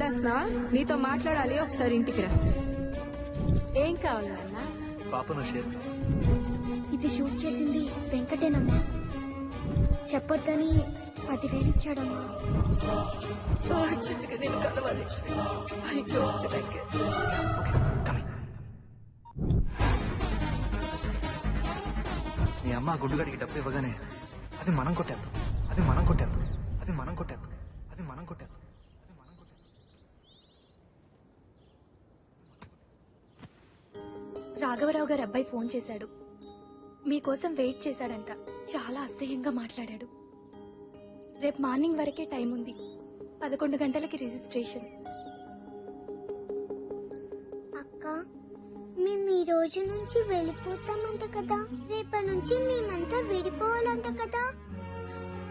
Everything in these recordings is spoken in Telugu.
మందేస్తున్నావా నీతో మాట్లాడాలి ఒకసారి ఇంటికి రా. ఏం కావాలి నాన్న? పాపను షేర్ ఇది షూట్ చేసింది వెంకటేనమ్మా. చెప్పొద్దని పదివేలు ఇచ్చాడమ్మా. చెట్టుగా నేను కలవాలి. మీ అమ్మ ఆ గుండుగాడికి డబ్బు ఇవ్వగానే అది మనం కొట్టేద్దాం. అది మనం కొట్టేద్దాం. అది మనం కొట్టేద్దాం. అది మనం కొట్టేద్దాం అది మనం కొట్టేద్దాం రాఘవరావు గారు అబ్బాయి ఫోన్ చేశాడు. మీకోసం వెయిట్ చేశాడంట. చాలా అసహ్యంగా మాట్లాడాడు. రేపు మార్నింగ్ వరకే టైం ఉంది. పదకొండు గంటలకి రిజిస్ట్రేషన్. అక్క మేము ఈ రోజు నుంచి వెళ్ళిపోతామంట కదా. రేపటి నుంచి మేమంతా విడిపోవాలంట కదా.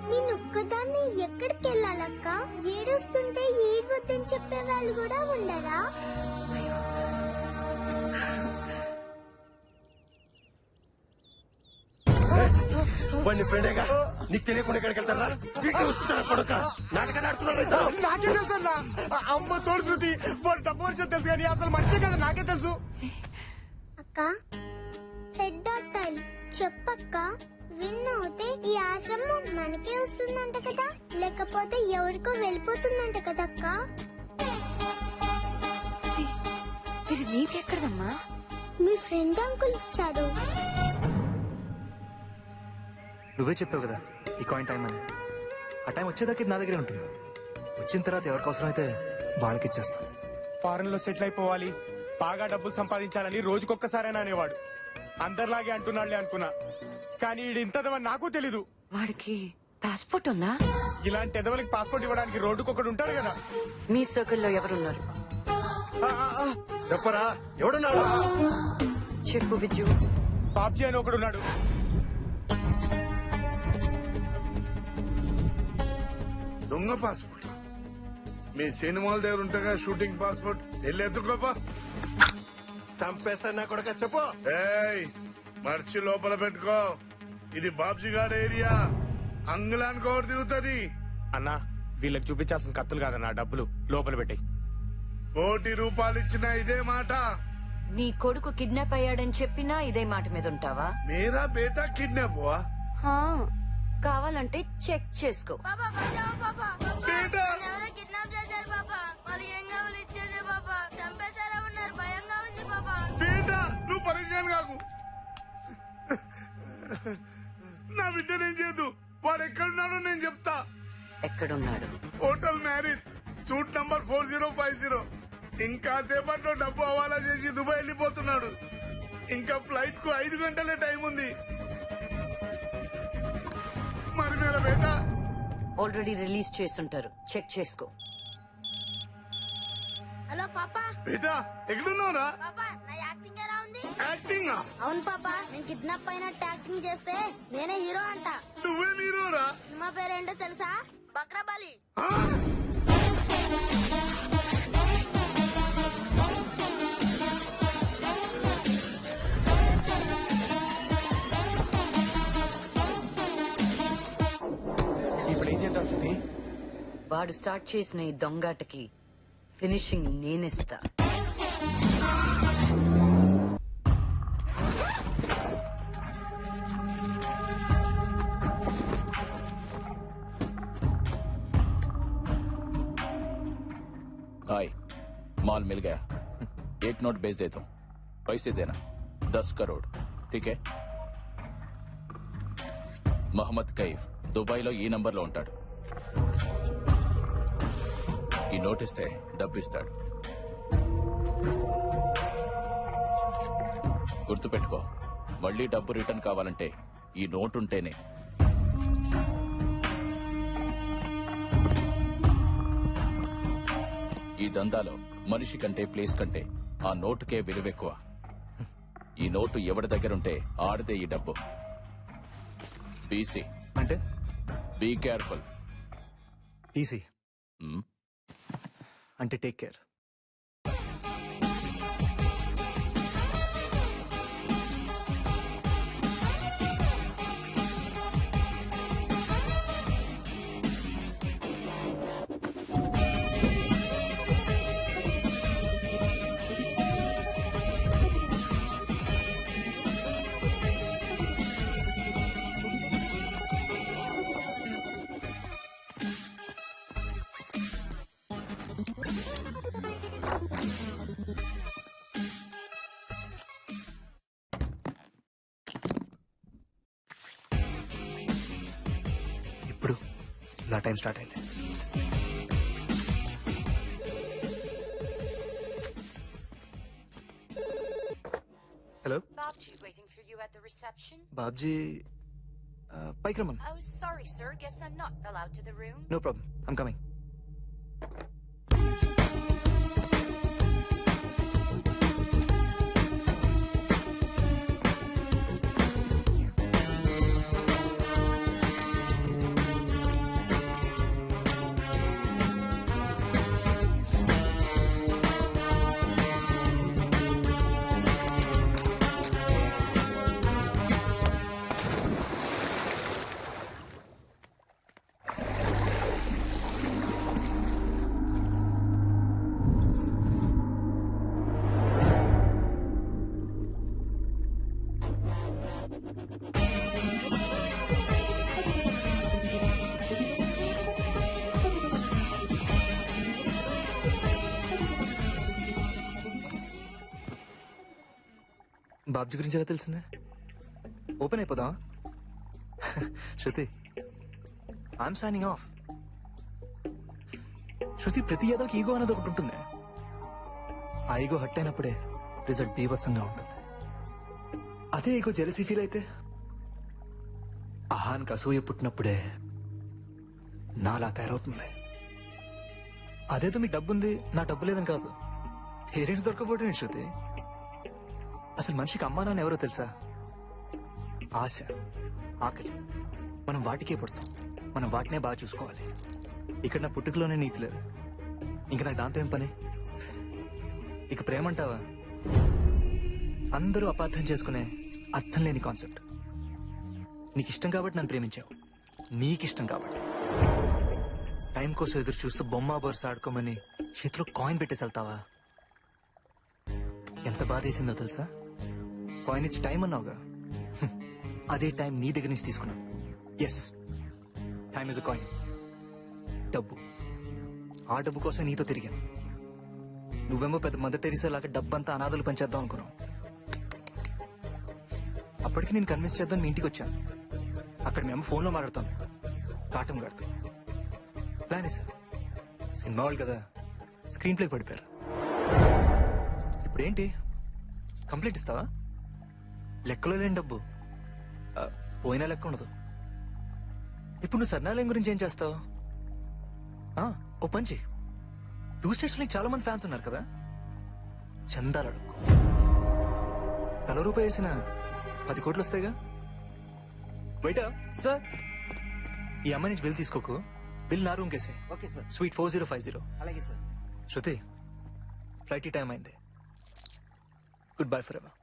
నేను ఒక్కదాన్ని ఎక్కడికి వెళ్ళాలక్క? ఏడుస్తుంటే ఏడవద్దని చెప్పే వాళ్ళు కూడా ఉండరా? వాడిని ఫ్రెండేగా నీకు తెలియకుండా ఎక్కడికి వెళ్తారా వీటిని వస్తున్నాడు కొడుక? నాటకాన్ని ఆడుతున్నాడు. నాకే తెలుసు అన్న? అమ్మ తోడు శృతి వాడు డబ్బు వచ్చి తెలుసు కానీ అసలు మనిషి కదా నాకే తెలుసు. అక్క హెడ్ డాక్టర్ చెప్పక్క విన్ అవుతే ఈ ఆశ్రమం మనకే వస్తుందంట కదా? లేకపోతే ఎవరికో వెళ్ళిపోతుందంట కదక్క ఇది నీకెక్కడదమ్మా? మీ ఫ్రెండ్ అంకుల్ ఇచ్చారు. నువ్వే చెప్పావు కదా ఈ కాయిన్ టైం అని. ఆ టైం వచ్చేదాకా ఇది నా దగ్గరే ఉంటుంది. వచ్చిన తర్వాత ఎవరికి అవసరమైతే వాళ్ళకి ఇచ్చేస్తాను. ఫారెన్లో సెటిల్ అయిపోవాలి బాగా డబ్బులు సంపాదించాలని రోజుకొక్కసారైనా అనేవాడు. అందరిలాగే అంటున్నాడులే అనుకున్నా. కానీ ఈడు ఇంతదవని నాకు తెలీదు. వాడికి పాస్పోర్ట్ ఉందా? ఇలాంటి ఎదవలకి పాస్పోర్ట్ ఇవ్వడానికి రోడ్డుకొకడు ఉంటాడు కదా. మీ సర్కిల్లో ఎవరున్నారు? చెప్పరా ఎవడున్నాడు? చెప్పు విజ్జు బాబ్జీ అని ఒకడు దొంగ పాస్పోర్ట్ మీ సినిమాల దగ్గర ఉంటగా షూటింగ్ పాస్పోర్ట్ వెళ్ళి ఎత్తుకోపా. చంపేస్తా నా కొడుక చెప్పు. ఏయ్ మర్చి లోపల పెట్టుకో. ఇది బాబ్జీగాడ్ ఏరియా. అంగుళానికి ఒకటి దిగుతుంది. అన్నా వీళ్ళకి చూపించాల్సిన కత్తులు కాదన్న డబ్బులు లోపల పెట్టాయి. కోటి రూపాయలు ఇచ్చిన ఇదే మాట. నీ కొడుకు కిడ్నాప్ అయ్యాడని చెప్పినా ఇదే మాట మీద ఉంటావా? మేరా బేటా కిడ్నాప్ హా, కావాలంటే చెక్ చేసుకో. నువ్వు పరిచయం కాకు. నా బిడ్డ నేను చేయదు వాడు ఎక్కడున్నాడో నేను చెప్తా. ఎక్కడున్నాడు? Hotel Marriott. Suite number four zero five zero. ఇంకా సేపట్లో డబ్బు హవాలా చేసి దుబాయ్ వెళ్ళిపోతున్నాడు. ఇంకా ఫ్లైట్కు ఐదు గంటలే టైం ఉంది. ఆల్రెడీ రిలీజ్ చేసుంటారు చెక్ చేసుకో. హలో పాపా. బేటా ఎక్కడున్నావురా? పాపా నా యాక్టింగ్ ఎలా ఉంది? యాక్టింగ్? అవును పాపా నేను కిడ్నాప్ అయినట్టు యాక్టింగ్ చేస్తే నేనే హీరో అంట. నువ్వే మీరురా సినిమా పేరేంటో తెలుసా? బక్రాబాలి. వాడు స్టార్ట్ చేసిన ఈ దొంగాటకి ఫినిషింగ్ నేనిస్తా हाय माल मिल गया एक नोट भेज देता हूँ पैसे देना दस करोड़ ठीक है మహమ్మద్ కైఫ్ దుబాయ్లో ఈ నంబర్లో ఉంటాడు ఈ నోట్ ఇస్తే డబ్బు ఇస్తాడు గుర్తుపెట్టుకో మళ్ళీ డబ్బు రిటర్న్ కావాలంటే ఈ నోట్ ఉంటేనే. ఈ దందాలో మనిషి కంటే ప్లేస్ కంటే ఆ నోటుకే విలువెక్కువ. ఈ నోటు ఎవరి దగ్గరుంటే ఆడితే ఈ డబ్బు. బీసీ అంటే? Be careful easy and take care. నా టైం స్టార్ట్ అయింది hello Babji waiting for you at the reception. Babji ఆ, పైకి రమ్మను Oh, sorry, sir. Guess I'm not allowed to the room. No problem I'm coming Babji గురించి ఎలా తెలిసిందే? Open అయిపోదా? Shruti I'm signing off Shruti ప్రతి ఏదోకి ఈగో అనేది ఒకటి ఉంటుంది. ఆ ఈగో హట్ అయినప్పుడే రిజల్ట్ బీభత్సంగా ఉంటుంది. అదే ఈగో జెలసీ ఫీల్ అయితే? అహానికి అసూయ పుట్టినప్పుడే నాలా తయారవుతుంది. అదేదో మీ డబ్బు ఉంది నా డబ్బు లేదని కాదు. పేరెంట్స్ దొరకపోవడం శృతి? అసలు మనిషికి అమ్మా నాన్న ఎవరో తెలుసా? ఆశ ఆకలి. మనం వాటికే పుడతాం. మనం వాటినే బాగా చూసుకోవాలి. ఇక్కడ నా పుట్టుకలోనే నీతి లేదు ఇంక నాకు దాంతో ఏం పని? ఇక ప్రేమ అంటావా? అందరూ అపార్థం చేసుకునే అర్థం లేని కాన్సెప్ట్ నీకు ఇష్టం కాబట్టి నన్ను ప్రేమించావు. నీకిష్టం కాబట్టి. టైం కోసం ఎదురు చూస్తూ బొమ్మ బొరుస ఆడుకోమని చేతిలో కాయిన్ పెట్టేసి వెళ్తావా? ఎంత బాధేసిందో తెలుసా? కాయిన్ ఇచ్చి టైం అన్నావుగా? అదే టైం నీ దగ్గర నుంచి తీసుకున్నాను yes time is a coin డబ్బు. ఆ డబ్బు కోసం నీతో తిరిగాను. నువ్వేమో పెద్ద మదర్ టెరిసా లాగా డబ్బంతా అనాథలు పంచేద్దాం అనుకున్నావు. అప్పటికి నేను కన్విన్స్ చేద్దాం మీ ఇంటికి వచ్చాను. అక్కడ మేము ఫోన్లో మాట్లాడతాం కాటం కడుతూ. Plan sir? సినిమా వాళ్ళు కదా స్క్రీన్ ప్లే పడిపోయారు. ఇప్పుడేంటి? కంప్లైంట్ ఇస్తావా? లెక్కలో లేని డబ్బు. ఆ, పోయినా లెక్క ఉండదు. ఇప్పుడు నువ్వు సర్నాలయం గురించి ఏం చేస్తావు? ఆ, ఓ పని చెయ్యి. టూ స్టేట్స్లో చాలా మంది ఫ్యాన్స్ ఉన్నారు కదా? చందాలు అడుక్కో. తల రూపాయి వేసిన పది కోట్లు వస్తాయిగా? బయట సార్. ఈ అమ్మాయి నుంచి బిల్ తీసుకోకు. బిల్ నా రూమ్ కేసే okay sir. Suite four zero five zero. అలాగే సార్. శృతి ఫ్లైట్ టైం అయింది. Goodbye forever.